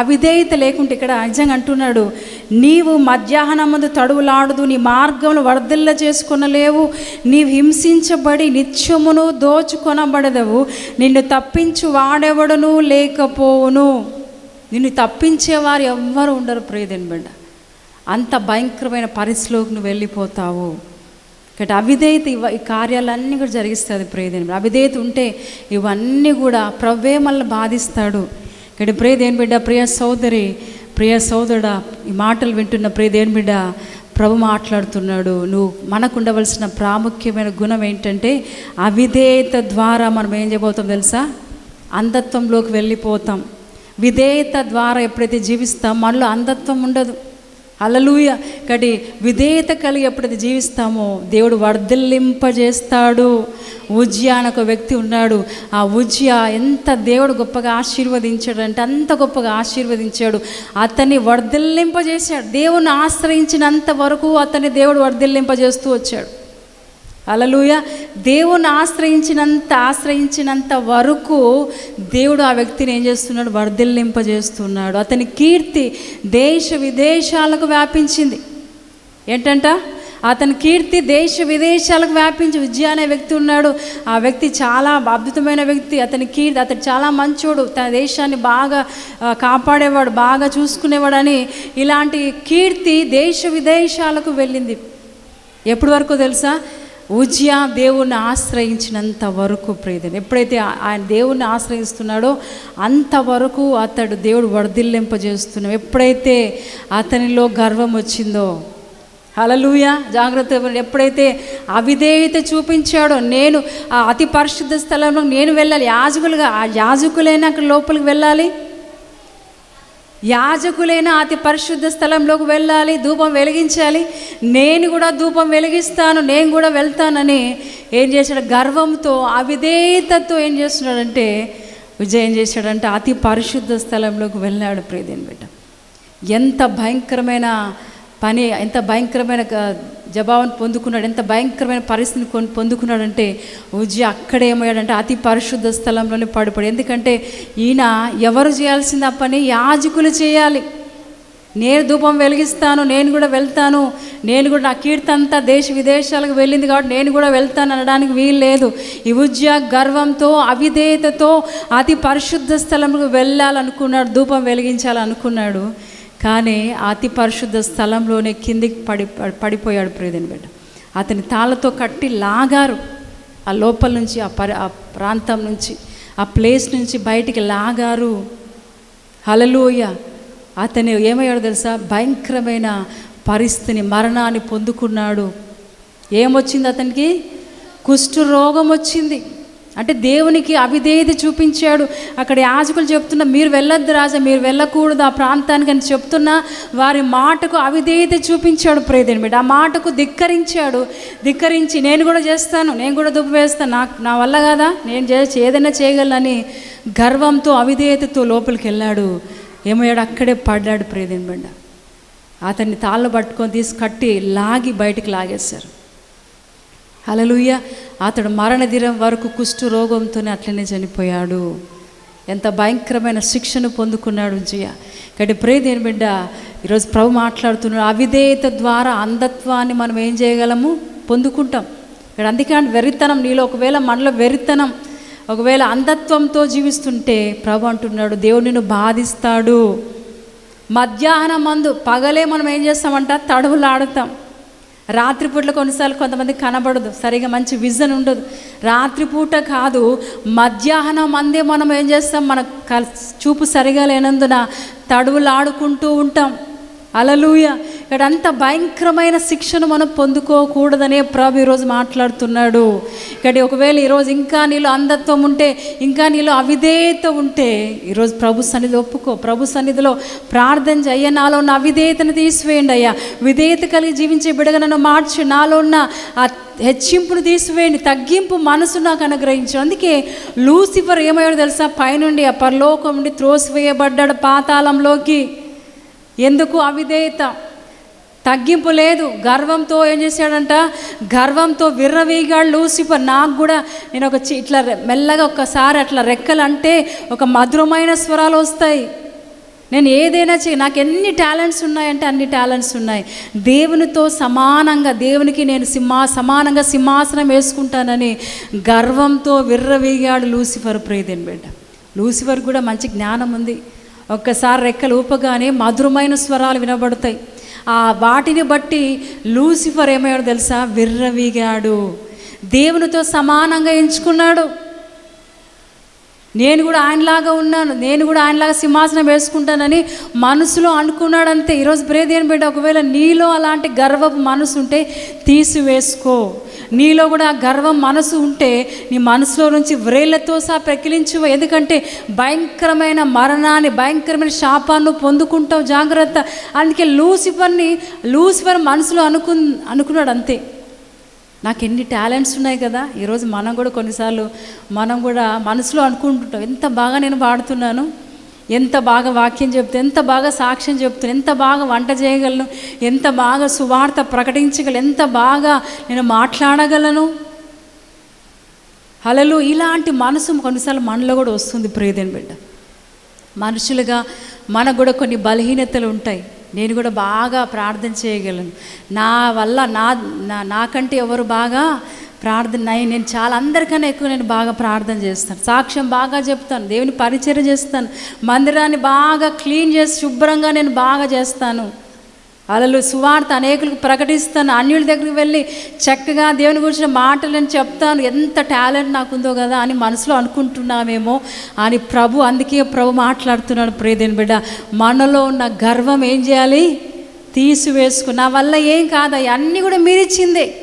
అవిధేయత లేకుంటే ఇక్కడ నిజంగా అంటున్నాడు నీవు మధ్యాహ్నం ముందు తడువులాడదు నీ మార్గంలో వరదల్ల చేసుకొనలేవు నీవు హింసించబడి నిత్యమును దోచుకొనబడదవు నిన్ను తప్పించు వాడెవడను లేకపోవును. నిన్ను తప్పించేవారు ఎవ్వరు ఉండరు ప్రియదని బిడ్డ. అంత భయంకరమైన పరిస్థితిలోకి నువ్వు వెళ్ళిపోతావు. ఇక్కడ అవిధేయత ఇవ ఈ కార్యాలన్నీ కూడా జరిగిస్తుంది ప్రియదేని అవిధేయత ఉంటే ఇవన్నీ కూడా ప్రవ్వే మనల్ని బాధిస్తాడు. ఇక్కడ ప్రియదేని బిడ్డ ప్రియ సోదరి ప్రియ సోదరుడా ఈ మాటలు వింటున్న ప్రియదేని బిడ్డ ప్రభు మాట్లాడుతున్నాడు. నువ్వు మనకు ఉండవలసిన ప్రాముఖ్యమైన గుణం ఏంటంటే అవిధేయత ద్వారా మనం ఏం చేయబోతాం తెలుసా? అంధత్వంలోకి వెళ్ళిపోతాం. విధేయత ద్వారా ఎప్పుడైతే జీవిస్తాం మనలో అంధత్వం ఉండదు. అలలుయ కాబట్టి విధేయత కలిగి ఎప్పుడైతే జీవిస్తామో దేవుడు వర్ధిల్లింపజేస్తాడు. ఉజ్య అని ఒక వ్యక్తి ఉన్నాడు. ఆ ఉజ్య ఎంత దేవుడు గొప్పగా ఆశీర్వదించాడు అంటే అంత గొప్పగా ఆశీర్వదించాడు. అతన్ని వర్ధిల్లింపజేశాడు. దేవుని ఆశ్రయించినంత వరకు అతన్ని దేవుడు వర్ధిల్లింపజేస్తూ వచ్చాడు. అలలుయ దేవుని ఆశ్రయించినంత ఆశ్రయించినంత వరకు దేవుడు ఆ వ్యక్తిని ఏం చేస్తున్నాడు? వర్ధిల్లింపజేస్తున్నాడు. అతని కీర్తి దేశ విదేశాలకు వ్యాపించింది. ఏంటంట? అతని కీర్తి దేశ విదేశాలకు వ్యాపించి విజయ అనే వ్యక్తి ఉన్నాడు. ఆ వ్యక్తి చాలా అద్భుతమైన వ్యక్తి. అతని కీర్తి అతడు చాలా మంచోడు. తన దేశాన్ని బాగా కాపాడేవాడు బాగా చూసుకునేవాడని ఇలాంటి కీర్తి దేశ విదేశాలకు వెళ్ళింది. ఎప్పటి వరకు తెలుసా? ఉజ్యా దేవుణ్ణి ఆశ్రయించినంత వరకు ప్రియదని ఎప్పుడైతే ఆయన దేవుణ్ణి ఆశ్రయిస్తున్నాడో అంతవరకు అతడు దేవుడు వర్ధిల్లింపజేస్తున్నాడు. ఎప్పుడైతే అతనిలో గర్వం వచ్చిందో హలలుయ జాగ్రత్త ఎప్పుడైతే అవిధేయత చూపించాడో నేను ఆ అతి పరిశుద్ధ స్థలంలో నేను వెళ్ళాలి యాజకులుగా ఆ యాజకులైనా అక్కడ లోపలికి వెళ్ళాలి? యాజకులైన అతి పరిశుద్ధ స్థలంలోకి వెళ్ళాలి ధూపం వెలిగించాలి. నేను కూడా ధూపం వెలిగిస్తాను నేను కూడా వెళ్తానని ఏం చేశాడు? గర్వంతో అవిధేయతతో ఏం చేస్తున్నాడంటే విజయం ఏం చేశాడంటే. అతి పరిశుద్ధ స్థలంలోకి వెళ్ళాడు ప్రియదేని బిడ్డ. ఎంత భయంకరమైన పని ఎంత భయంకరమైన జవాబును పొందుకున్నాడు ఎంత భయంకరమైన పరిస్థితిని కొని పొందుకున్నాడంటే ఉజ్జి అక్కడేమయ్యాడంటే అతి పరిశుద్ధ స్థలంలోనే పడిపోయాడు. ఎందుకంటే ఈయన ఎవరు చేయాల్సింది ఆ పని? యాజకులు చేయాలి. నేను ధూపం వెలిగిస్తాను నేను కూడా వెళ్తాను నేను కూడా నా కీర్తి అంతా దేశ విదేశాలకు వెళ్ళింది కాబట్టి నేను కూడా వెళ్తాను అనడానికి వీలు లేదు. ఈ ఉజ్జ గర్వంతో అవిధేయతతో అతి పరిశుద్ధ స్థలంలో వెళ్ళాలనుకున్నాడు ధూపం వెలిగించాలనుకున్నాడు. కానీ అతి పరిశుద్ధ స్థలంలోనే కిందికి పడి పడిపోయాడు ప్రియదని బిడ్డ. అతని తాళ్ళతో కట్టి లాగారు. ఆ లోపల నుంచి ఆ పరి ఆ ప్రాంతం నుంచి ఆ ప్లేస్ నుంచి బయటికి లాగారు. హలలోయ అతను ఏమయ్యాడో తెలుసా? భయంకరమైన పరిస్థితిని మరణాన్ని పొందుకున్నాడు. ఏమొచ్చింది అతనికి? కుష్ఠు రోగం వచ్చింది అంటే దేవునికి అవిధేయత చూపించాడు. అక్కడ యాజకులు చెప్తున్నా మీరు వెళ్ళొద్దు రాజా మీరు వెళ్ళకూడదు ఆ ప్రాంతానికి అని చెప్తున్నా వారి మాటకు అవిధేయత చూపించాడు ప్రేదేని బిడ్డ ఆ మాటకు ధిక్కరించాడు. ధిక్కరించి నేను కూడా చేస్తాను నేను కూడా దుబ్బు వేస్తాను నాకు నా వల్ల కదా? నేను చేసి ఏదైనా చేయగలనని గర్వంతో అవిధేయతతో లోపలికి వెళ్ళాడు. ఏమయ్యాడు అక్కడే పడ్డాడు ప్రేదేని బిడ్డ అతన్ని తాళ్ళు పట్టుకొని తీసి కట్టి లాగి బయటికి లాగేశారు. హలలుయ అతడు మరణదినం వరకు కుష్టు రోగంతోనే అట్లనే చనిపోయాడు. ఎంత భయంకరమైన శిక్షను పొందుకున్నాడు జియ కాబట్టి ప్రేదేని బిడ్డ ఈరోజు ప్రభు మాట్లాడుతున్నాడు అవిధేయత ద్వారా అంధత్వాన్ని మనం ఏం చేయగలము? పొందుకుంటాం. ఇక్కడ అందుకే అంటే వెరితనం నీలో ఒకవేళ మనలో వెరితనం ఒకవేళ అంధత్వంతో జీవిస్తుంటే ప్రభు అంటున్నాడు దేవుడు నిన్ను బాధిస్తాడు. మధ్యాహ్నం మందు పగలే మనం ఏం చేస్తామంట? తడవులాడుతాం. రాత్రిపూట్ల కొన్నిసార్లు కొంతమంది కనబడదు సరిగా మంచి విజన్ ఉండదు. రాత్రిపూట కాదు మధ్యాహ్నం అందే మనం ఏం చేస్తాం? మన చూపు సరిగా లేనందున తడువులాడుకుంటూ ఉంటాం. అలలుయ. ఇక్కడ అంత భయంకరమైన శిక్షను మనం పొందుకోకూడదనే ప్రభు ఈరోజు మాట్లాడుతున్నాడు. ఇక్కడ ఒకవేళ ఈరోజు ఇంకా నీలో అంధత్వం ఉంటే ఇంకా నీలో అవిధేయత ఉంటే ఈరోజు ప్రభు సన్నిధి ఒప్పుకో. ప్రభు సన్నిధిలో ప్రార్థన చెయ్య. నాలో ఉన్న అవిధేయతను తీసివేయండి అయ్యా. విధేయత కలిగి జీవించే బిడగ నన్ను మార్చి. నాలో ఉన్న ఆ హెచ్చింపును తీసివేయండి. తగ్గింపు మనసు నాకు అనుగ్రహించు. అందుకే లూసిఫర్ ఏమయ్యాడో తెలుసా? పైనుండి ఆ పరలోకం నుండి త్రోసివేయబడ్డాడు పాతాళంలోకి. ఎందుకు అవిధేయత? తగ్గింపు లేదు. గర్వంతో ఏం చేశాడంట? గర్వంతో విర్రవీగాడు లూసిఫర్ నాకు కూడా నేను ఒక చి- ఇట్లా మెల్లగా ఒక్కసారి అట్లా రెక్కలు అంటే ఒక మధురమైన స్వరాలు వస్తాయి. నేను ఏదైనా చే నాకు ఎన్ని టాలెంట్స్ ఉన్నాయంటే అన్ని టాలెంట్స్ ఉన్నాయి. దేవునితో సమానంగా దేవునికి నేను సింహా సమానంగా సింహాసనం వేసుకుంటానని గర్వంతో విర్రవీగాడు లూసిఫర్ ప్రేదేని బిడ్డ లూసిఫర్ కూడా మంచి జ్ఞానం ఉంది. ఒక్కసారి రెక్కలు ఊపగానే మధురమైన స్వరాలు వినబడతాయి. ఆ వాటిని బట్టి లూసిఫర్ ఏమయ్యాడు తెలుసా? విర్రవీగాడు. దేవునితో సమానంగా ఎంచుకున్నాడు. నేను కూడా ఆయనలాగా ఉన్నాను నేను కూడా ఆయనలాగా సింహాసనం వేసుకుంటానని మనసులో అనుకున్నాడు అంతే ఈరోజు బ్రేదేని బిడ్డ ఒకవేళ నీలో అలాంటి గర్వపు మనసు ఉంటే తీసివేసుకో. నీలో కూడా గర్వం మనసు ఉంటే నీ మనసులో నుంచి వ్రేళ్ళతో సహా ప్రకిలించు ఎందుకంటే భయంకరమైన మరణాన్ని భయంకరమైన శాపాన్ని పొందుకుంటావు జాగ్రత్త. అందుకే లూసిఫర్ని లూసిఫర్ మనసులో అనుకు అనుకున్నాడు అంతే నాకు ఎన్ని టాలెంట్స్ ఉన్నాయి కదా. ఈరోజు మనం కూడా కొన్నిసార్లు మనం కూడా మనసులో అనుకుంటుంటాం ఎంత బాగా నేను పాడుతున్నాను ఎంత బాగా వాక్యం చెప్తే ఎంత బాగా సాక్ష్యం చెప్తాను ఎంత బాగా వంట చేయగలను ఎంత బాగా సువార్త ప్రకటించగలను ఎంత బాగా నేను మాట్లాడగలను. హలలు ఇలాంటి మనసు కొన్నిసార్లు మనలో కూడా వస్తుంది ప్రియదేని బిడ్డ. మనుషులుగా మనకు కూడా కొన్ని బలహీనతలు ఉంటాయి. నేను కూడా బాగా ప్రార్థన చేయగలను. నా వల్ల నా నా- నాకంటే ఎవరు బాగా ప్రార్థన నై- నేను చాలా అందరికన్నా ఎక్కువ నేను బాగా ప్రార్థన చేస్తాను. సాక్ష్యం బాగా చెప్తాను దేవుని పరిచయం చేస్తాను మందిరాన్ని బాగా క్లీన్ చేసి శుభ్రంగా నేను బాగా చేస్తాను. అలలు సువార్త అనేకులకు ప్రకటిస్తాను అన్యుల దగ్గరికి వెళ్ళి చక్కగా దేవుని గురించిన మాటలు చెప్తాను. ఎంత టాలెంట్ నాకుందో కదా అని మనసులో అనుకుంటున్నామేమో అని ప్రభు అందుకే ప్రభు మాట్లాడుతున్నాడు. ప్రేదేని బిడ్డ మనలో ఉన్న గర్వం ఏం చేయాలి? తీసివేసుకు. నా వల్ల ఏం కాదయ్యా? అన్నీ కూడా మీరిచ్చిందే.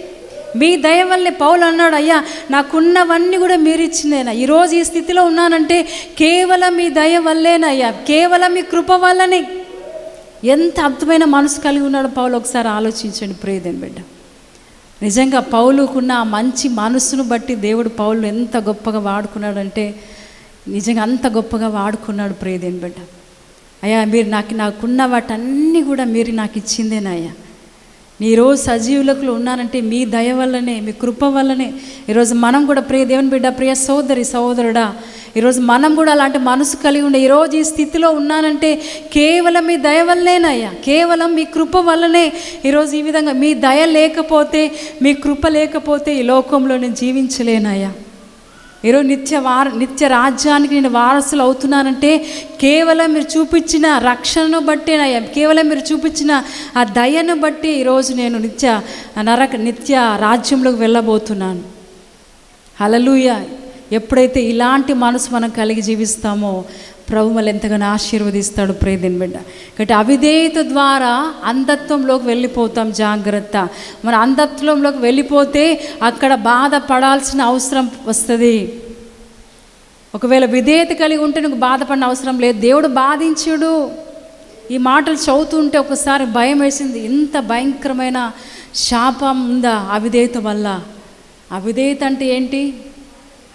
మీ దయ వల్లే పౌలు అన్నాడు అయ్యా నాకున్నవన్నీ కూడా మీరు ఇచ్చిందేనా ఈరోజు ఈ స్థితిలో ఉన్నానంటే కేవలం మీ దయ వల్లేనయ్యా. కేవలం మీ కృప వల్లనే. ఎంత అద్భుతమైన మనసు కలిగి ఉన్నాడో పౌలు ఒకసారి ఆలోచించండి. ప్రియదేని బిడ్డ నిజంగా పౌలుకున్న ఆ మంచి మనసును బట్టి దేవుడు పౌలు ఎంత గొప్పగా వాడుకున్నాడంటే నిజంగా అంత గొప్పగా వాడుకున్నాడు ప్రేదేని బిడ్డ. అయ్యా మీరు నాకు నాకున్న వాటన్నీ కూడా మీరు నాకు ఇచ్చిందేనయ్యా. ఈరోజు రోజు సజీవులకు ఉన్నానంటే మీ దయ వల్లనే మీ కృప వల్లనే. ఈరోజు మనం కూడా ప్రియ దేవుని బిడ్డ ప్రియ సోదరి సోదరుడా ఈరోజు మనం కూడా అలాంటి మనసు కలిగి ఉండే ఈరోజు ఈ స్థితిలో ఉన్నానంటే కేవలం మీ దయ వల్లేనయ్యా కేవలం మీ కృప వల్లనే ఈరోజు ఈ విధంగా మీ దయ లేకపోతే మీ కృప లేకపోతే ఈ లోకంలో నేను జీవించలేనయ్యా. ఈరోజు నిత్య వార నిత్య రాజ్యానికి నేను వారసులు అవుతున్నానంటే కేవలం మీరు చూపించిన రక్షణను బట్టి కేవలం మీరు చూపించిన ఆ దయను బట్టి ఈరోజు నేను నిత్య నరక నిత్య రాజ్యంలోకి వెళ్ళబోతున్నాను. హలలుయ ఎప్పుడైతే ఇలాంటి మనసు మనం కలిగి జీవిస్తామో ప్రభు మళ్ళీ ఎంతగానో ఆశీర్వదిస్తాడు. ప్రేదిని బిడ్డ కాబట్టి అవిధేయత ద్వారా అంధత్వంలోకి వెళ్ళిపోతాం జాగ్రత్త. మన అంధత్వంలోకి వెళ్ళిపోతే అక్కడ బాధపడాల్సిన అవసరం వస్తుంది. ఒకవేళ విధేయత కలిగి ఉంటే నీకు బాధపడిన అవసరం లేదు. దేవుడు బాధించుడు. ఈ మాటలు చదువుతుంటే ఒకసారి భయం వేసింది. ఇంత భయంకరమైన శాపం ఉందా అవిధేయత వల్ల? అవిధేయత అంటే ఏంటి?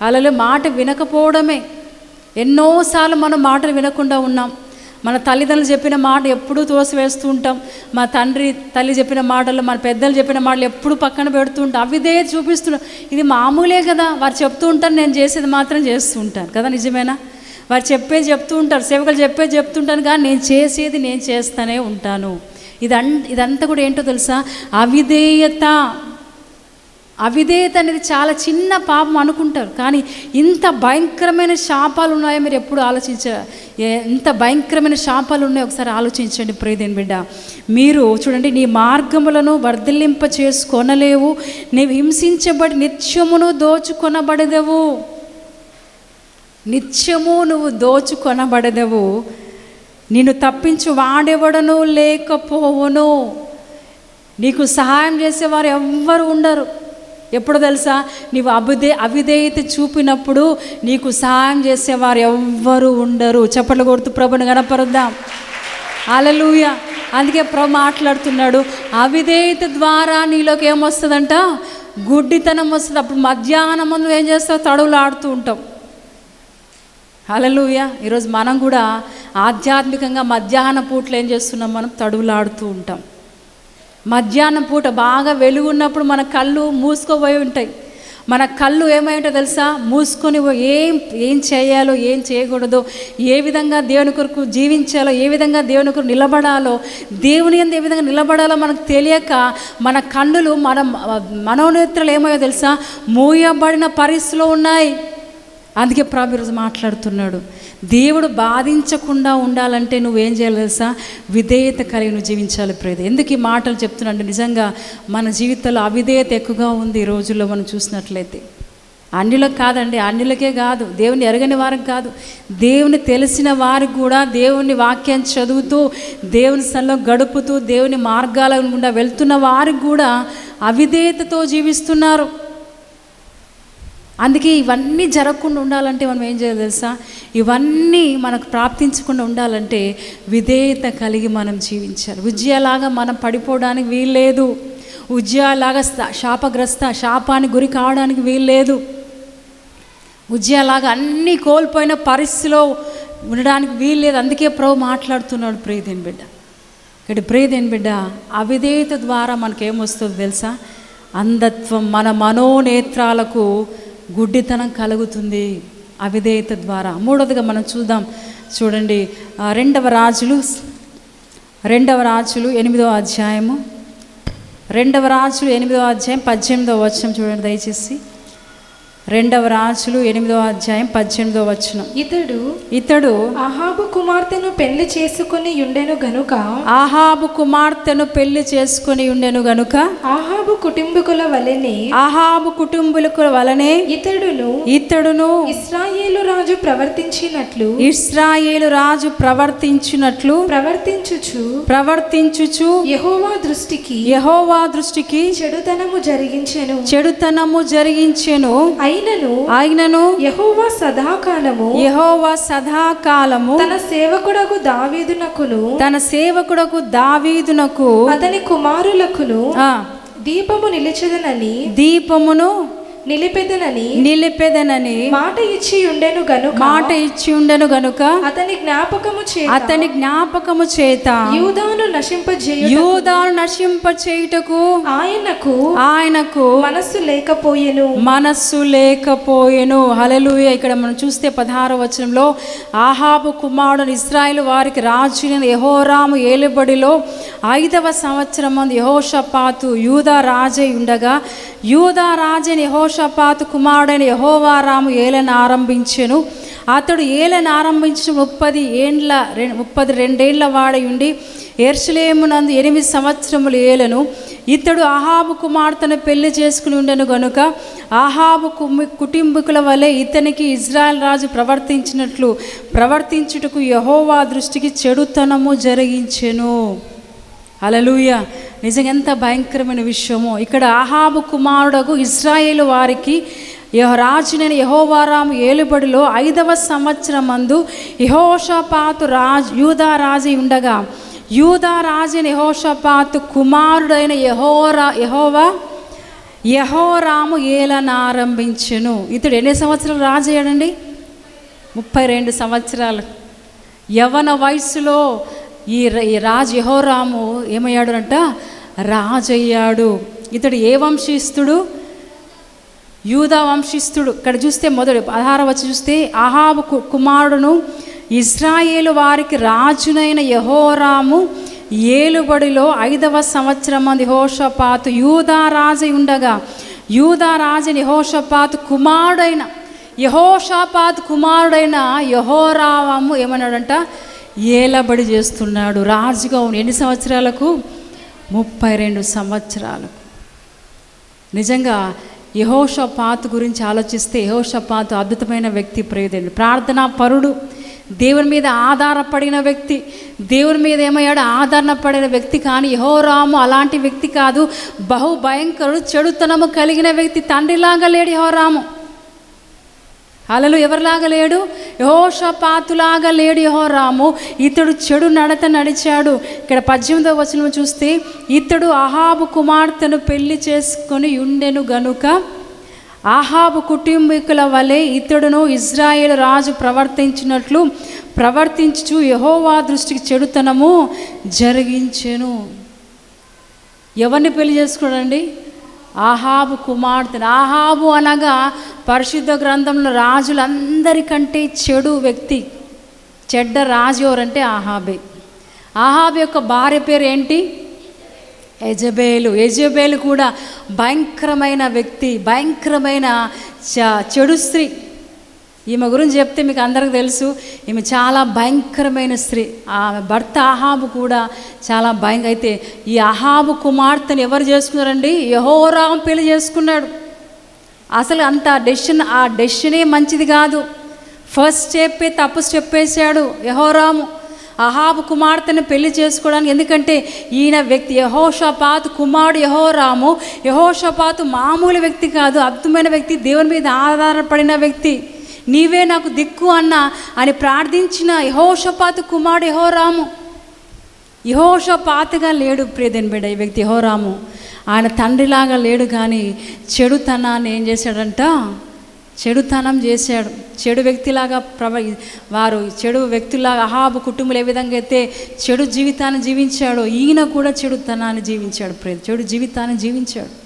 అలలో మాట వినకపోవడమే. ఎన్నోసార్లు మనం మాటలు వినకుండా ఉన్నాం. మన తల్లిదండ్రులు చెప్పిన మాట ఎప్పుడూ తోసివేస్తూ ఉంటాం. మా తండ్రి తల్లి చెప్పిన మాటలు మన పెద్దలు చెప్పిన మాటలు ఎప్పుడు పక్కన పెడుతూ ఉంటాం. అవిదే చూపిస్తున్నాం. ఇది మామూలే కదా. వారు చెప్తూ ఉంటారు నేను చేసేది మాత్రం చేస్తూ ఉంటాను. కదా నిజమేనా? వారు చెప్పేది చెప్తూ ఉంటారు సేవకులు చెప్పేది చెప్తుంటాను కానీ నేను చేసేది నేను చేస్తూనే ఉంటాను. ఇదం ఇదంతా కూడా ఏంటో తెలుసా? అవిధేయత. అవిధేయత అనేది చాలా చిన్న పాపం అనుకుంటారు. కానీ ఇంత భయంకరమైన శాపాలు ఉన్నాయో మీరు ఎప్పుడు ఆలోచించ ఎంత భయంకరమైన శాపాలు ఉన్నాయో ఒకసారి ఆలోచించండి ప్రియదేని బిడ్డ. మీరు చూడండి నీ మార్గములను వర్ధిల్లింప చేసుకొనలేవు. నీవు హింసించబడి నిత్యమును దోచుకొనబడదవు. నిత్యము నువ్వు దోచుకొనబడదవు. నిన్ను తప్పించు వాడెవడను లేకపోవును. నీకు సహాయం చేసేవారు ఎవ్వరు ఉండరు. ఎప్పుడు తెలుసా? నీవు అభిదే అవిధేయత చూపినప్పుడు నీకు సహాయం చేసేవారు ఎవ్వరు ఉండరు. చప్పట్లు కొడుతూ ప్రభుని గణపరుద్దాం అలలుయ అందుకే ప్రభు మాట్లాడుతున్నాడు. అవిధేయత ద్వారా నీలోకి ఏమొస్తుందంట? గుడ్డితనం వస్తుంది. అప్పుడు మధ్యాహ్నం ముందు ఏం చేస్తావు? తడువులు ఆడుతూ ఉంటాం అలలుయ ఈరోజు మనం కూడా ఆధ్యాత్మికంగా మధ్యాహ్న పూట్లు ఏం చేస్తున్నాం మనం? తడువులాడుతూ ఉంటాం. మధ్యాహ్నం పూట బాగా వెలుగున్నప్పుడు మన కళ్ళు మూసుకోబోయి ఉంటాయి. మన కళ్ళు ఏమైంటో తెలుసా? మూసుకొని ఏం ఏం చేయాలో ఏం చేయకూడదో ఏ విధంగా దేవుని కొరకు జీవించాలో ఏ విధంగా దేవుని కొరకు నిలబడాలో దేవుని ఎందు ఏ విధంగా నిలబడాలో మనకు తెలియక మన కన్నులు మన మనోనేత్రలు ఏమయ్యో తెలుసా? మూయబడిన పరిస్థితిలో ఉన్నాయి. అందుకే ప్రభు ఈరోజు మాట్లాడుతున్నాడు. దేవుడు బాధించకుండా ఉండాలంటే నువ్వేం చేయాలి తెలుసా? విధేయత కలిగి నువ్వు జీవించాలి ప్రేద ఎందుకు ఈ మాటలు చెప్తున్నాడు నిజంగా మన జీవితంలో అవిధేయత ఎక్కువగా ఉంది ఈ రోజుల్లో మనం చూసినట్లయితే. అన్యులకు కాదండి అన్యులకే కాదు దేవుని ఎరగని వారికి కాదు. దేవుని తెలిసిన వారికి కూడా దేవుని వాక్యాన్ని చదువుతూ దేవుని స్థలంలో గడుపుతూ దేవుని మార్గాల గుండా వెళ్తున్న వారికి కూడా అవిధేయతతో జీవిస్తున్నారు. అందుకే ఇవన్నీ జరగకుండా ఉండాలంటే మనం ఏం చేయాలి తెలుసా? ఇవన్నీ మనకు ప్రాప్తించకుండా ఉండాలంటే విధేయత కలిగి మనం జీవించాలి. ఉజ్జయలాగా మనం పడిపోవడానికి వీల్లేదు. ఉజ్జయలాగా శాపగ్రస్త శాపానికి గురి కావడానికి వీల్లేదు. ఉజ్జయలాగా అన్నీ కోల్పోయిన పరిస్థితిలో ఉండడానికి వీల్లేదు. అందుకే ప్రభు మాట్లాడుతున్నాడు ప్రియదేని బిడ్డ. ఇక్కడ ప్రియదేని బిడ్డ అవిధేయత ద్వారా మనకేమొస్తుందో తెలుసా? అంధత్వం మన మనోనేత్రాలకు గుడ్డితనం కలుగుతుంది అవిధేయత ద్వారా. మూడవదిగా మనం చూద్దాం. చూడండి. రెండవ రాజులు రెండవ రాజులు ఎనిమిదవ అధ్యాయము. రెండవ రాజులు ఎనిమిదవ అధ్యాయం పద్దెనిమిదవ వచనం చూడండి దయచేసి. రెండవ రాజులు ఎనిమిదవ అధ్యాయం పద్దెనిమిదవ వచనం. ఇతడు ఇతడు అహాబు కుమార్తెను పెళ్ళి చేసుకుని ఉండెను గనుక ఆహాబు కుమార్తెను పెళ్ళి చేసుకుని ఉండెను గనుక ఆహాబు కుటుంబకుల వలెనే ఆహాబు కుటుంబులకు వలనే ఇతడును ఇతడును ఇస్రాయేలు రాజు ప్రవర్తించినట్లు ఇస్రాయేలు రాజు ప్రవర్తించినట్లు ప్రవర్తించుచు ప్రవర్తించుచు యెహోవా దృష్టికి యహోవా దృష్టికి చెడుతనము జరిగించెను. చెడుతనము జరిగించెను. అయినను ఆయనను యెహోవా సదాకాలము యహోవా సదాకాలము తన సేవకుడకు దావీదునకును తన సేవకుడకు దావీదునకు అతని కుమారులకును ఆ, దీపము నిలిచెదనని దీపమును నిలిపెదనని నిలిపెదనని మాట ఇచ్చి ఉండెను గనుక మాట ఇచ్చి ఉండెను గనుక అతని జ్ఞాపకము చేత అతని జ్ఞాపకము చేత యూదాను నశింపజేయు యూదాను నశింప చేయుటకు ఆయనకు ఆయనకు మనస్సు లేకపోయెను. మనస్సు లేకపోయెను. హలలుయ ఇక్కడ మనం చూస్తే పదహారవ వచనంలో ఆహాబు కుమారుడు ఇస్రాయేల్ వారికి రాజుని యహోరాము ఏలుబడిలో ఐదవ సంవత్సరం మంది యహోషపాతు యూదా రాజై ఉండగా యూదా రాజైన యహోషపాతు కుమారుడైన యహోవారాము ఏలన ఆరంభించెను. అతడు ఏలన ఆరంభించిన ముప్పది ఏండ్ల రెండు ముప్పది రెండేళ్ళ వాడై ఉండి ఎర్సలేమునందు ఎనిమిది సంవత్సరములు ఏలను. ఇతడు ఆహాబు కుమార్తెను పెళ్ళి చేసుకుని ఉండెను గనుక ఆహాబు కుమి కుటుంబకుల వలె ఇతనికి ఇజ్రాయెల్ రాజు ప్రవర్తించినట్లు ప్రవర్తించుటకు యహోవా దృష్టికి చెడుతనము జరిగించెను. అలలుయ నిజంగా ఎంత భయంకరమైన విషయమో. ఇక్కడ ఆహాబు కుమారుడకు ఇజ్రాయేలు వారికి యహ రాజునైన యహోవారాము ఏలుబడిలో ఐదవ సంవత్సరం మందు యహోషపాతు రాజ్ యూదా రాజు ఉండగా యూదా రాజైన యహోషపాతు కుమారుడైన యహోరా యహోవా యహోరాము ఏలనారంభించెను ఇతడు ఎన్ని సంవత్సరాలు రాజు అయ్యాడండి? ముప్పై రెండు సంవత్సరాలు. యవన వయసులో ఈ రాజు యహోరాము ఏమయ్యాడు అంట రాజయ్యాడు. ఇతడు ఏ వంశీస్తుడు యూదా వంశిస్తుడు ఇక్కడ చూస్తే మొదటి పదహార వచ్చి చూస్తే అహాబు కు- కుమారుడును ఇజ్రాయేలు వారికి రాజునైన యహోరాము ఏలుబడిలో ఐదవ సంవత్సరం మంది హోషపాతు యూదా రాజు ఉండగా యూదా రాజు యహోషపాతు కుమారుడైన యహోషపాత్ కుమారుడైన యహోరావము ఏమన్నాడంట? ఏలబడి చేస్తున్నాడు. రాజుగా ఉన్న ఎన్ని సంవత్సరాలకు? ముప్పై రెండు సంవత్సరాలకు. నిజంగా యహోషపాత్ గురించి ఆలోచిస్తే యహోషపాత్ అద్భుతమైన వ్యక్తి ప్రేదండి ప్రార్థనా పరుడు దేవుని మీద ఆధారపడిన వ్యక్తి దేవుని మీద ఏమయ్యాడు? ఆధారపడిన వ్యక్తి కానీ యహోరాము అలాంటి వ్యక్తి కాదు. బహు భయంకరుడు చెడుతనము కలిగిన వ్యక్తి తండ్రిలాగా లేడు యహోరాము. అలలు ఎవరిలాగా లేడు? యహోషపాతులాగా లేడు యహోరాము. ఇతడు చెడు నడత నడిచాడు. ఇక్కడ పద్దెనిమిదవ వచనం చూస్తే ఇతడు అహాబు కుమార్తెను పెళ్ళి చేసుకొని ఉండెను గనుక ఆహాబు కుటుంబీకుల వలె ఇతడును ఇజ్రాయేల్ రాజు ప్రవర్తించినట్లు ప్రవర్తించుచు యహోవా దృష్టికి చెడుతనము జరిగించెను. ఎవరిని పెళ్ళి చేసుకోడండి ఆహాబు కుమార్తెను. ఆహాబు అనగా పరిశుద్ధ గ్రంథంలో రాజులందరికంటే చెడు వ్యక్తి చెడ్డ రాజు ఎవరంటే ఆహాబే ఆహాబ్ యొక్క భార్య పేరు ఏంటి? యజబేలు. యజబేలు కూడా భయంకరమైన వ్యక్తి భయంకరమైన చ- చెడు స్త్రీ. ఈమె గురించి చెప్తే మీకు అందరికి తెలుసు ఈమె చాలా భయంకరమైన స్త్రీ. ఆమె భర్త అహాబు కూడా చాలా భయం అయితే ఈ అహాబు కుమార్తెను ఎవరు చేసుకున్నారండి? యహోరాం పెళ్ళి చేసుకున్నాడు. అసలు అంత డెసిషన్ ఆ డెసిషనే మంచిది కాదు. ఫస్ట్ చెప్పే తప్పు చెప్పేశాడు యహోరాము. అహాబు కుమార్తెను పెళ్ళి చేసుకోవడానికి ఎందుకంటే ఈయన వ్యక్తి యహోషపాత్ కుమారుడు యహోరాము. యహోషపాత్ మామూలు వ్యక్తి కాదు అద్భుతమైన వ్యక్తి దేవుని మీద ఆధారపడిన వ్యక్తి. నీవే నాకు దిక్కు అన్న అని ప్రార్థించిన యహోషపాత్ కుమారుడు యహోరాము. యహోషపాతగా లేడు ప్రియదని బిడ్డ ఈ వ్యక్తి యహోరాము. ఆయన తండ్రిలాగా లేడు కానీ చెడుతనాన్ని ఏం చేశాడంట? చెడుతనం చేశాడు. చెడు వ్యక్తిలాగా ప్రవ వారు చెడు వ్యక్తులాగా అహాబు కుటుంబం ఏ విధంగా అయితే చెడు జీవితాన్ని జీవించాడో ఈయన కూడా చెడుతనాన్ని జీవించాడు. ప్రియ చెడు జీవితాన్ని జీవించాడు.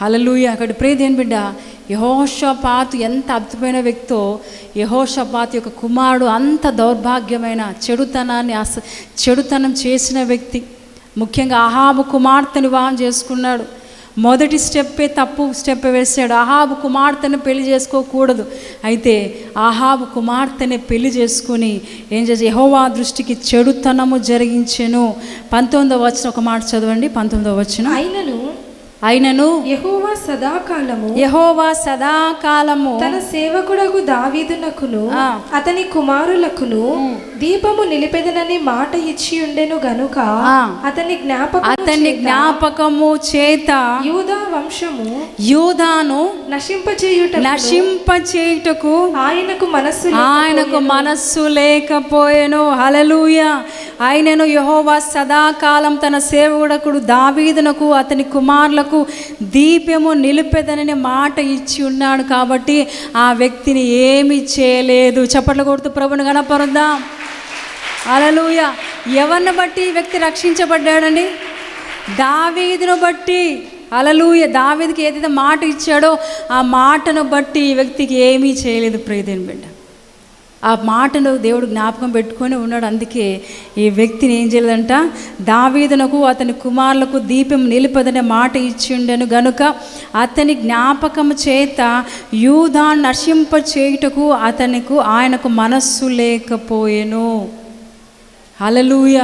హలలుయ అక్కడ ప్రేదేని బిడ్డ? యహోషపాత్ ఎంత అద్భుతమైన వ్యక్తో యహోషపాత్ యొక్క కుమారుడు అంత దౌర్భాగ్యమైన చెడుతనాన్ని అస చెడుతనం చేసిన వ్యక్తి. ముఖ్యంగా అహాబు కుమార్తెను వివాహం చేసుకున్నాడు. మొదటి స్టెప్పే తప్పు స్టెప్ వేసాడు. అహాబు కుమార్తెను పెళ్ళి చేసుకోకూడదు. అయితే అహాబు కుమార్తెని పెళ్ళి చేసుకుని ఏం చేసి యహోవా దృష్టికి చెడుతనము జరిగించెను. పంతొమ్మిదవ వచ్చిన ఒక మాట చదవండి. పంతొమ్మిదవ వచ్చిన అయినను అయినను యెహోవా సదాకాలము. యహోవా సదాకాలము. తన సేవకుడకు దావీదునకును. అతని కుమారులకును దీపము నిలిపెదనని మాట ఇచ్చి ఉండెను గనుక. అతని జ్ఞాపకం అతని జ్ఞాపకము చేత యూదా వంశము యూదాను నశింపచేయుట నశింపచేయుటకు ఆయనకు మనస్సు ఆయనకు మనస్సు లేకపోయెను. హలలుయ ఆయనను యహోవా సదాకాలం తన సేవకుడకుడు దావీదునకు అతని కుమారులకు దీపేమో నిలిపేదనని మాట ఇచ్చి ఉన్నాడు కాబట్టి ఆ వ్యక్తిని ఏమి చేయలేదు. చప్పట్లు కొడుతూ ప్రభుని కనపరుద్దాం అలలుయ ఎవరిని బట్టి ఈ వ్యక్తి రక్షించబడ్డాడండి? దావీదును బట్టి. అలలుయ దావీదికి ఏదైతే మాట ఇచ్చాడో ఆ మాటను బట్టి ఈ వ్యక్తికి ఏమీ చేయలేదు ప్రియదేని బిడ్డ. ఆ మాటను దేవుడు జ్ఞాపకం పెట్టుకొని ఉన్నాడు. అందుకే ఈ వ్యక్తిని ఏం చేయలేదంట? దావీదునకు అతని కుమారులకు దీపం నిలిపదనే మాట ఇచ్చిండెను గనుక అతని జ్ఞాపకం చేత యూధా నశింప చేయుటకు అతనికి ఆయనకు మనస్సు లేకపోయెను. అలలూయ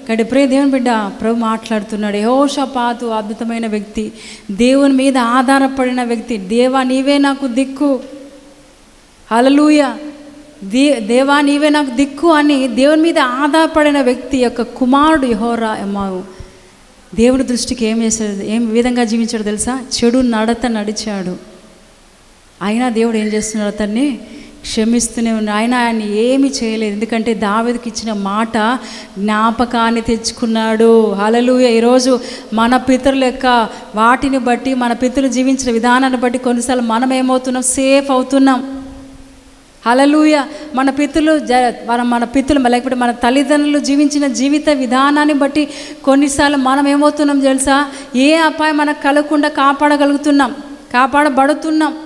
ఇక్కడ ప్రే దేవుని బిడ్డ ప్రభు మాట్లాడుతున్నాడు. యహోషపాతు అద్భుతమైన వ్యక్తి. దేవుని మీద ఆధారపడిన వ్యక్తి. దేవా నీవే నాకు దిక్కు. హలలుయ దే దేవా నీవే నాకు దిక్కు అని దేవుని మీద ఆధారపడిన వ్యక్తి యొక్క కుమారుడు యహోరా అమ్మావు దేవుడి దృష్టికి ఏం చేశాడు? ఏం విధంగా జీవించాడు తెలుసా? చెడు నడత నడిచాడు. అయినా దేవుడు ఏం చేస్తున్నాడు అతన్ని? క్షమిస్తూనే ఉన్నాడు. ఆయన ఆయన ఏమీ చేయలేదు. ఎందుకంటే దావేదికి ఇచ్చిన మాట జ్ఞాపకాన్ని తెచ్చుకున్నాడు. అలలు ఈరోజు మన పితరుల యొక్క వాటిని బట్టి మన పితరులు జీవించిన విధానాన్ని బట్టి కొన్నిసార్లు మనం ఏమవుతున్నాం సేఫ్ అవుతున్నాం. హలలుయ మన పితులు జ మన మన పితులు లేకపోతే మన తల్లిదండ్రులు జీవించిన జీవిత విధానాన్ని బట్టి కొన్నిసార్లు మనం ఏమవుతున్నాం తెలుసా? ఏ అపాయం మనకు కలగకుండా కాపాడగలుగుతున్నాం కాపాడబడుతున్నాం.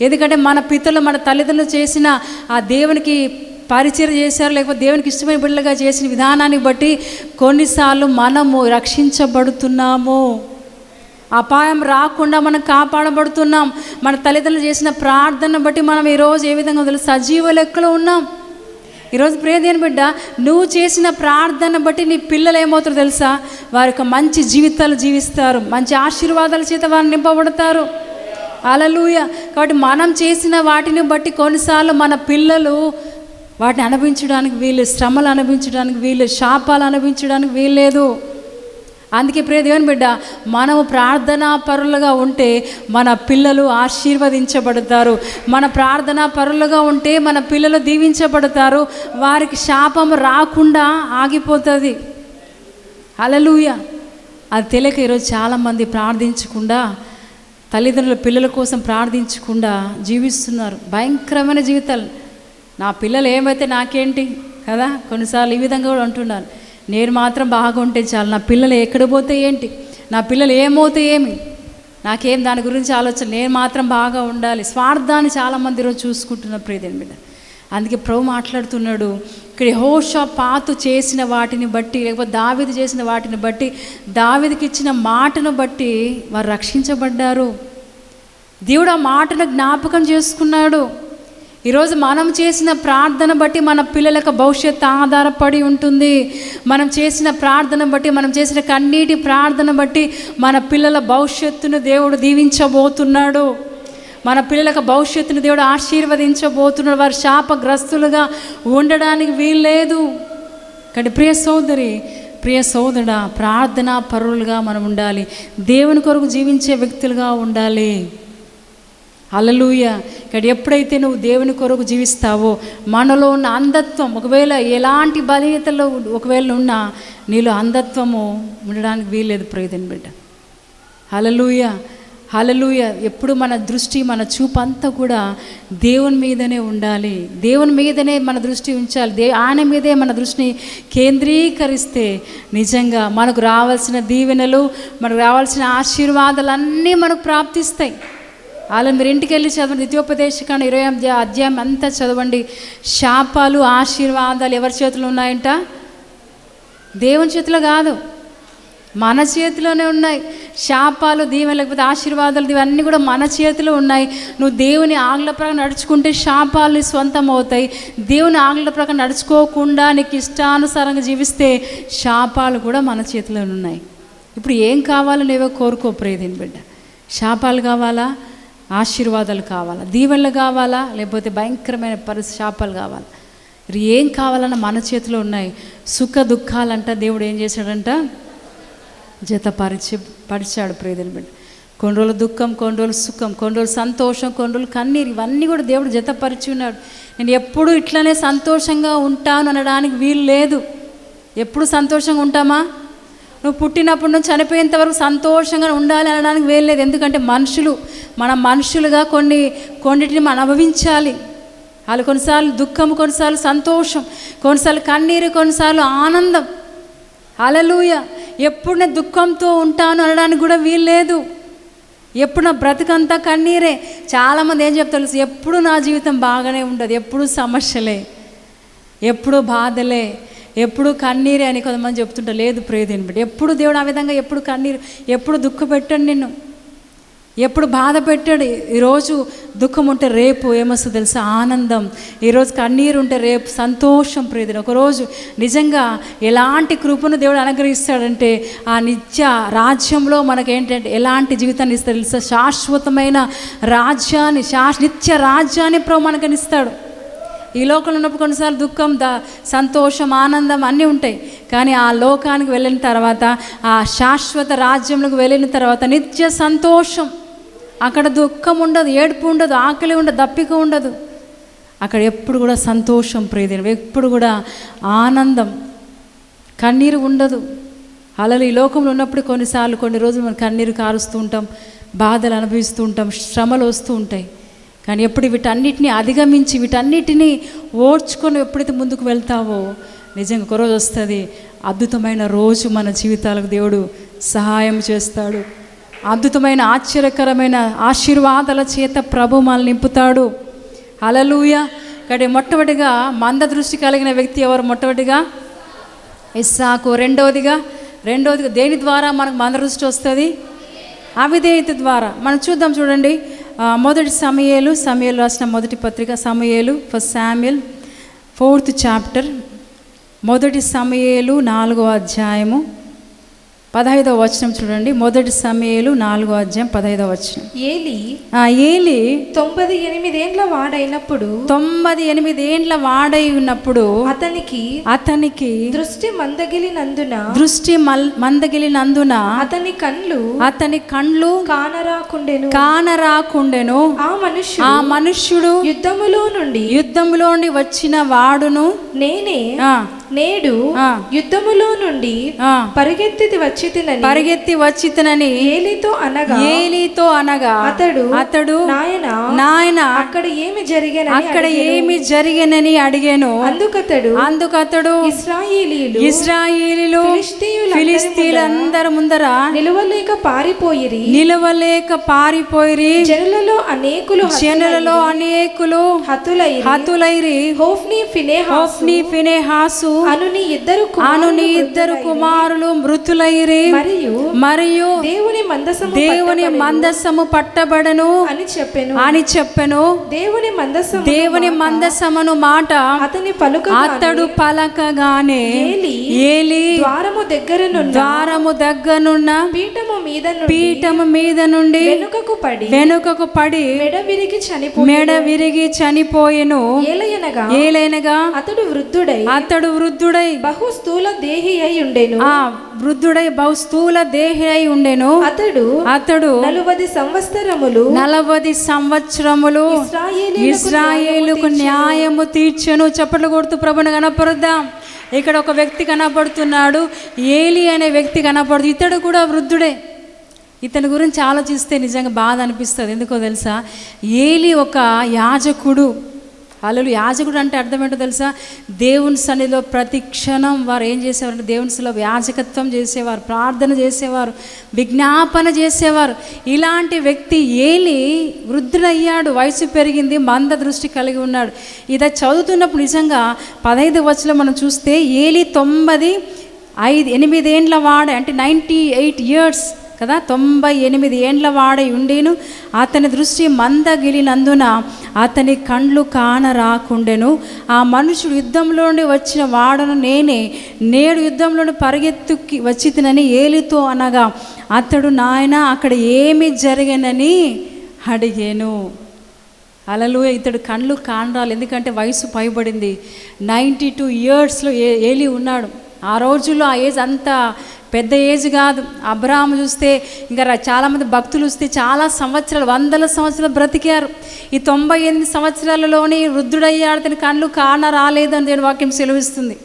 ఎందుకంటే మన పితలు మన తల్లిదండ్రులు చేసిన ఆ దేవునికి పరిచయం చేశారు లేకపోతే దేవునికి ఇష్టమైన బిడ్డలుగా చేసిన విధానాన్ని బట్టి కొన్నిసార్లు మనము రక్షించబడుతున్నాము. అపాయం రాకుండా మనం కాపాడబడుతున్నాం. మన తల్లిదండ్రులు చేసిన ప్రార్థన బట్టి మనం ఈరోజు ఏ విధంగా తెలుసు? సజీవ లెక్కలో ఉన్నాం. ఈరోజు ప్రేదేని బిడ్డ నువ్వు చేసిన ప్రార్థన బట్టి నీ పిల్లలు ఏమవుతారో తెలుసా? వారి యొక్క మంచి జీవితాలు జీవిస్తారు. మంచి ఆశీర్వాదాల చేత వారు నింపబడతారు. అలలుయ కాబట్టి మనం చేసిన వాటిని బట్టి కొన్నిసార్లు మన పిల్లలు వాటిని అనుభవించడానికి వీలు శ్రమలు అనుభవించడానికి వీలు శాపాలు అనుభవించడానికి వీల్లేదు. అందుకే ప్రియ దేవుని బిడ్డ మనము ప్రార్థనా పరులుగా ఉంటే మన పిల్లలు ఆశీర్వదించబడతారు. మన ప్రార్థనా పరులుగా ఉంటే మన పిల్లలు దీవించబడతారు. వారికి శాపం రాకుండా ఆగిపోతుంది. అలలుయ అది తెలియక ఈరోజు చాలామంది ప్రార్థించకుండా తల్లిదండ్రుల పిల్లల కోసం ప్రార్థించకుండా జీవిస్తున్నారు. భయంకరమైన జీవితాలు. నా పిల్లలు ఏమైతే నాకేంటి? కదా? కొన్నిసార్లు ఈ విధంగా కూడా అంటున్నారు. నేను మాత్రం బాగుంటే చాలు. నా పిల్లలు ఎక్కడ పోతే ఏంటి? నా పిల్లలు ఏమవుతే ఏమి? నాకేం దాని గురించి ఆలోచన? నేను మాత్రం బాగా ఉండాలి. స్వార్థాన్ని చాలామంది ఈరోజు చూసుకుంటున్న ప్రియదేని బిడ్డ. అందుకే ప్రభు మాట్లాడుతున్నాడు. ఇక్కడ హోషా పాతు చేసిన వాటిని బట్టి లేకపోతే దావిది చేసిన వాటిని బట్టి దావిదికి ఇచ్చిన మాటను బట్టి వారు రక్షించబడ్డారు. దేవుడు ఆ మాటను జ్ఞాపకం చేసుకున్నాడు. ఈరోజు మనం చేసిన ప్రార్థన బట్టి మన పిల్లలకు భవిష్యత్తు ఆధారపడి ఉంటుంది. మనం చేసిన ప్రార్థన బట్టి మనం చేసిన కన్నీటి ప్రార్థన బట్టి మన పిల్లల భవిష్యత్తును దేవుడు దీవించబోతున్నాడు. మన పిల్లలకు భవిష్యత్తును దేవుడు ఆశీర్వదించబోతున్నాడు. వారు శాపగ్రస్తులుగా ఉండడానికి వీల్లేదు. కానీ ప్రియ సోదరి ప్రియ సోదరుడా ప్రార్థన పరులుగా మనం ఉండాలి. దేవుని కొరకు జీవించే వ్యక్తులుగా ఉండాలి. అలలుయ ఇక్కడ ఎప్పుడైతే నువ్వు దేవుని కొరకు జీవిస్తావో మనలో ఉన్న అంధత్వం ఒకవేళ ఎలాంటి బలీయతలో ఒకవేళ ఉన్నా నీలో అంధత్వము ఉండడానికి వీల్లేదు ప్రయోజనం బిడ్డ. హలలుయ హలలుయ ఎప్పుడు మన దృష్టి మన చూపు అంతా కూడా దేవుని మీదనే ఉండాలి. దేవుని మీదనే మన దృష్టి ఉంచాలి. దే ఆయన మీదే మన దృష్టిని కేంద్రీకరిస్తే నిజంగా మనకు రావాల్సిన దీవెనలు మనకు రావాల్సిన ఆశీర్వాదాలన్నీ మనకు ప్రాప్తిస్తాయి. అలా మీరు ఇంటికి వెళ్ళి చదవండి. ద్వితీయోపదేశకాండ ఇరవై అధ్యాయం అంతా చదవండి. శాపాలు ఆశీర్వాదాలు ఎవరి చేతిలో ఉన్నాయంట? దేవుని చేతిలో కాదు. మన చేతిలోనే ఉన్నాయి. శాపాలు దీవెన లేకపోతే ఆశీర్వాదాలు ఇవన్నీ కూడా మన చేతిలో ఉన్నాయి. నువ్వు దేవుని ఆంగ్ల ప్రకారం నడుచుకుంటే శాపాలు స్వంతం సొంతం అవుతాయి దేవుని ఆంగ్ల ప్రకారం నడుచుకోకుండా నీకు ఇష్టానుసారంగా జీవిస్తే శాపాలు కూడా మన చేతిలో ఉన్నాయి. ఇప్పుడు ఏం కావాలో నువ్వే కోరుకో ప్రేదిని బిడ్డ. శాపాలు కావాలా? ఆశీర్వాదాలు కావాలా? దీవెళ్ళు కావాలా? లేకపోతే భయంకరమైన పరిస్థితి శాపాలు కావాలా? మరి ఏం కావాలన్నా మన చేతిలో ఉన్నాయి. సుఖ దుఃఖాలంట దేవుడు ఏం చేశాడంట? జత పరిచి పరిచాడు ప్రియదని బిడ్డ. కొన్ని రోజులు దుఃఖం కొన్ని రోజులు సుఖం కొన్ని రోజులు సంతోషం కొన్ని రోజులు కన్నీరు ఇవన్నీ కూడా దేవుడు జతపరిచి ఉన్నాడు. నేను ఎప్పుడు ఇట్లనే సంతోషంగా ఉంటాను అనడానికి వీలు లేదు. ఎప్పుడు సంతోషంగా ఉంటామా? నువ్వు పుట్టినప్పటి నుంచి చనిపోయేంత వరకు సంతోషంగా ఉండాలి అనడానికి వీలు లేదు. ఎందుకంటే మనుషులు మన మనుషులుగా కొన్ని కొన్నిటిని మనం అనుభవించాలి. వాళ్ళు కొన్నిసార్లు దుఃఖం కొన్నిసార్లు సంతోషం కొన్నిసార్లు కన్నీరు కొన్నిసార్లు ఆనందం. అలలుయ ఎప్పుడు నేను దుఃఖంతో ఉంటాను అనడానికి కూడా వీల్లేదు ఎప్పుడు నా బ్రతుకంతా కన్నీరే. చాలామంది ఏం చెప్తారు తెలుసు? ఎప్పుడు నా జీవితం బాగానే ఉండదు. ఎప్పుడు సమస్యలే. ఎప్పుడు బాధలే. ఎప్పుడు కన్నీరే అని కొంతమంది చెప్తుంటారు లేదు ప్రేదేని బట్టి ఎప్పుడు దేవుడు ఆ విధంగా ఎప్పుడు కన్నీరు ఎప్పుడు దుఃఖ పెట్టండి నిన్ను? ఎప్పుడు బాధ పెట్టాడు? ఈరోజు దుఃఖం ఉంటే రేపు ఏమొస్తుంది తెలుసా? ఆనందం. ఈరోజు కన్నీరు ఉంటే రేపు సంతోషం ప్రియదిన ఒకరోజు నిజంగా ఎలాంటి కృపను దేవుడు అనుగ్రహిస్తాడంటే ఆ నిత్య రాజ్యంలో మనకేంటంటే ఎలాంటి జీవితాన్ని ఇస్తాడు తెలుసా? శాశ్వతమైన రాజ్యాన్ని శా నిత్య రాజ్యాన్ని ప్రభు మనకనిస్తాడు ఈ లోకంలో ఉన్నప్పుడు కొన్నిసార్లు దుఃఖం ద సంతోషం ఆనందం అన్నీ ఉంటాయి. కానీ ఆ లోకానికి వెళ్ళిన తర్వాత ఆ శాశ్వత రాజ్యంలోకి వెళ్ళిన తర్వాత నిత్య సంతోషం. అక్కడ దుఃఖం ఉండదు ఏడుపు ఉండదు ఆకలి ఉండదు దప్పిక ఉండదు. అక్కడ ఎప్పుడు కూడా సంతోషం ప్రియదిన ఎప్పుడు కూడా ఆనందం. కన్నీరు ఉండదు. అలలు ఈ లోకంలో ఉన్నప్పుడు కొన్నిసార్లు కొన్ని రోజులు మనం కన్నీరు కారుస్తూ ఉంటాం బాధలు అనుభవిస్తూ ఉంటాం శ్రమలు వస్తూ ఉంటాయి. కానీ ఎప్పుడు వీటన్నిటిని అధిగమించి వీటన్నిటిని ఓడ్చుకొని ఎప్పుడైతే ముందుకు వెళ్తావో నిజంగా ఒక రోజు వస్తుంది. అద్భుతమైన రోజు మన జీవితాలకు దేవుడు సహాయం చేస్తాడు. అద్భుతమైన ఆశ్చర్యకరమైన ఆశీర్వాదాల చేత ప్రభు మనల్ని నింపుతాడు. అలలుయ ఇక్కడ మొట్టమొదటిగా మంద దృష్టి కలిగిన వ్యక్తి ఎవరు? మొట్టమొదటిగా ఇస్సాకు. రెండవదిగా రెండవదిగా దేని ద్వారా మనకు మంద దృష్టి వస్తుంది? అవిధేయత ద్వారా. మనం చూద్దాం చూడండి. మొదటి సమయలు సమయలు రాసిన మొదటి పత్రిక సమయలు ఫస్ట్ శామ్యుల్ ఫోర్త్ చాప్టర్ మొదటి సమయలు నాలుగో అధ్యాయము పదహైదవ వచనం చూడండి. మొదటి సమయలు నాలుగో అధ్యాయం పదహైదవ వచనం. ఏలి ఆ ఏలి తొంభై ఎనిమిదేండ్ల వాడైనప్పుడు తొమ్మిది ఎనిమిది ఏండ్ల వాడై ఉన్నప్పుడు అతనికి అతనికి దృష్టి మందగిలినందున దృష్టి మందగిలినందున అతని కళ్ళు అతని కండ్లు కానరాకుండెను. కానరాకుండెను. ఆ మనుష్యుడు ఆ మనుష్యుడు యుద్ధములో నుండి యుద్ధంలోని వచ్చిన వాడును నేనే ఆ, నేడు. యుద్ధములో నుండి పరిగెత్తి వచ్చి పరిగెత్తి వచ్చితనని ఏలితో అనగా ఏలీతో అనగా అతడు అతడు నాయన నాయన అక్కడ ఏమి జరిగేనని అక్కడ ఏమి జరిగనని అడిగాను. అందుకతడు అందుకతడు ఇస్రాయేలీలు ఇస్రాయేలీలు ఫిలిస్తీన్లందరి ముందర నిలువలేక పారిపోయిరి. నిలవలేక పారిపోయిరి. జనులలో అనేకులు జనులలో అనేకులు హతులైరి. హతులైరి. హోఫ్ని ఫినేహా హోఫ్ని ఫినేహాసు అనుని ఇద్దరు అనుని ఇద్దరు కుమారులు మృతులైరి. మరియు మరియు దేవుని మందసము దేవుని మందస్సము పట్టబడను అని చెప్పెను. అని చెప్పెను. దేవుని మందసము దేవుని మందస్సమును మాట అతని పలుక అతడు పలకగానే ఏలి ఏలి ద్వారము దగ్గరనున్న ద్వారము దగ్గనున్న పీఠము మీద పీఠము మీద నుండి వెనుకకు పడి వెనుకకు పడి మెడ విరిగి చనిపో మెడ విరిగి చనిపోయెను. ఏలయనగా ఏలైనగా అతడు వృద్ధుడై అతడు వృద్ధుడై బహు స్థూల దేహి అయి ఉండెను. ఆ వృద్ధుడై బహు స్థూల దేహి అయి ఉండెను. అతడు అతడు నలువది సంవత్సరములు నలవది సంవత్సరములు ఇస్రాయేలుకు న్యాయము తీర్చెను. చప్పట్లు కొడుతూ ప్రభుని కనపరుద్దాం. ఇక్కడ ఒక వ్యక్తి కనపడుతున్నాడు. ఏలి అనే వ్యక్తి కనపడుతు ఇతడు కూడా వృద్ధుడే. ఇతని గురించి ఆలోచిస్తే నిజంగా బాధ అనిపిస్తుంది. ఎందుకో తెలుసా? ఏలి ఒక యాజకుడు. అలలు యాజకుడు అంటే అర్థం ఏంటో తెలుసా? దేవుని సన్నిధిలో ప్రతి క్షణం వారు ఏం చేసేవారంటే దేవుని సన్నిధిలో యాజకత్వం చేసేవారు ప్రార్థన చేసేవారు విజ్ఞాపన చేసేవారు. ఇలాంటి వ్యక్తి ఏలి వృద్ధుడయ్యాడు వయసు పెరిగింది మంద దృష్టి కలిగి ఉన్నాడు. ఇది చదువుతున్నప్పుడు నిజంగా పదహైదు వచ్చలో మనం చూస్తే ఏలి తొమ్మిది ఐదు ఎనిమిదేండ్ల వాడే అంటే నైంటీ ఎయిట్ ఇయర్స్ కదా? తొంభై ఎనిమిది ఏండ్ల వాడై ఉండేను. అతని దృష్టి మందగిలినందున అతని కండ్లు కాన రాకుండెను ఆ మనుషుడు యుద్ధంలో నుండి వచ్చిన వాడను నేనే. నేడు యుద్ధంలో పరిగెత్తుకి వచ్చి తినని ఏలితో అనగా అతడు నాయన అక్కడ ఏమి జరిగినని అడిగాను. అలలు ఇతడు కండ్లు కానరాలు. ఎందుకంటే వయసు పైబడింది. నైంటీ టూ ఇయర్స్లో ఏ ఏలి ఉన్నాడు. ఆ రోజుల్లో ఆ ఏజ్ అంత పెద్ద ఏజ్ కాదు. అబ్రాహం చూస్తే ఇంకా చాలామంది భక్తులు చూస్తే చాలా సంవత్సరాలు వందల సంవత్సరాలు బ్రతికారు. ఈ తొంభై ఎనిమిది సంవత్సరాలలోనే ఈ వృద్ధుడయ్యాడు తన కళ్ళు కాన రాలేదని దేవుని వాక్యం సెలవిస్తుంది.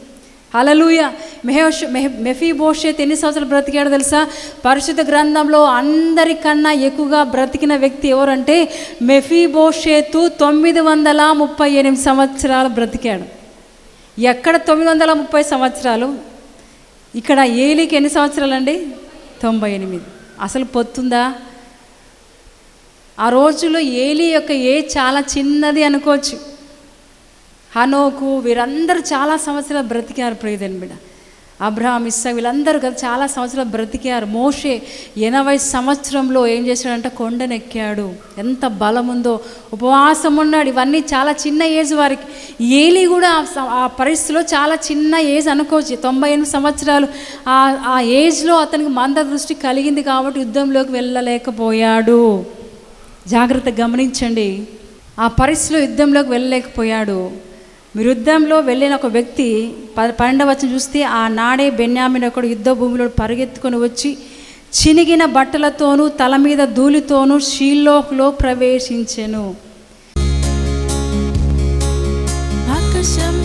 అలలుయ మెహోష్ మెఫీ మెఫీబోషేత్ ఎన్ని సంవత్సరాలు బ్రతికాడో తెలుసా? పరిశుద్ధ గ్రంథంలో అందరికన్నా ఎక్కువగా బ్రతికిన వ్యక్తి ఎవరంటే మెఫీ భోషేతు తొమ్మిది వందల ముప్పై ఎనిమిది సంవత్సరాలు బ్రతికాడు. ఎక్కడ తొమ్మిది వందల ముప్పై సంవత్సరాలు? ఇక్కడ ఏలికి ఎన్ని సంవత్సరాలు అండి తొంభై ఎనిమిది. అసలు పొత్తుందా? ఆ రోజుల్లో ఏలి యొక్క ఏ చాలా చిన్నది అనుకోవచ్చు. హనోకు వీరందరూ చాలా సంవత్సరాలు బ్రతికారు ప్రియదని బిడ్డ. అబ్రహాం ఇస్సా వీళ్ళందరూ కదా చాలా సంవత్సరాలు బ్రతికారు. మోషే ఎనభై సంవత్సరంలో ఏం చేశాడంటే కొండనెక్కాడు. ఎంత బలం ఉందో ఉపవాసం ఉన్నాడు. ఇవన్నీ చాలా చిన్న ఏజ్ వారికి. ఏలి కూడా ఆ పరిస్థితిలో చాలా చిన్న ఏజ్ అనుకోవచ్చు. తొంభై ఎనిమిది సంవత్సరాలు ఆ ఆ ఏజ్లో అతనికి మంద దృష్టి కలిగింది కాబట్టి యుద్ధంలోకి వెళ్ళలేకపోయాడు. జాగ్రత్త గమనించండి. ఆ పరిస్థితిలో యుద్ధంలోకి వెళ్ళలేకపోయాడు. యుద్ధంలో వెళ్ళిన ఒక వ్యక్తి పన్నెండవ వచ్చిన చూస్తే ఆ నాడే బెన్యామిన్ ఒకడు యుద్ధ భూమిలో పరిగెత్తుకొని వచ్చి చినిగిన బట్టలతోనూ తల మీద ధూళితోనూ షీల్లోహ్లో ప్రవేశించెను. ఆకాశం